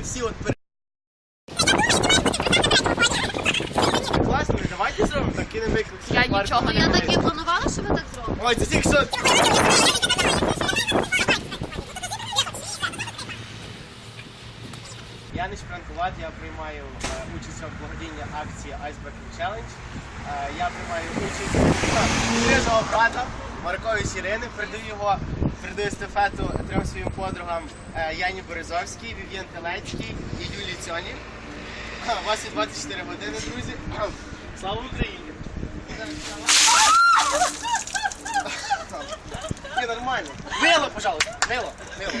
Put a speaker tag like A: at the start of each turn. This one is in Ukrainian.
A: от пере... Класно, давайте зробимо, так кинемо виклик.
B: Я нічого не
C: я так і планувала, що ви так зробите.
A: Ой, це тільки що... Я не шпранкуват, я приймаю е, участь в благодійній акції Iceberg Challenge. Е, я приймаю участь у свіжого брата Маркові Сірини. Передаю його, передаю естафету трьом своїм подругам е, Яні Березовській, Вів'єн Телецькій і Юлії Цьоні. У вас є 24 години, друзі. Слава Україні! Ні, нормально. Мило, пожалуйста. Мило. Мило.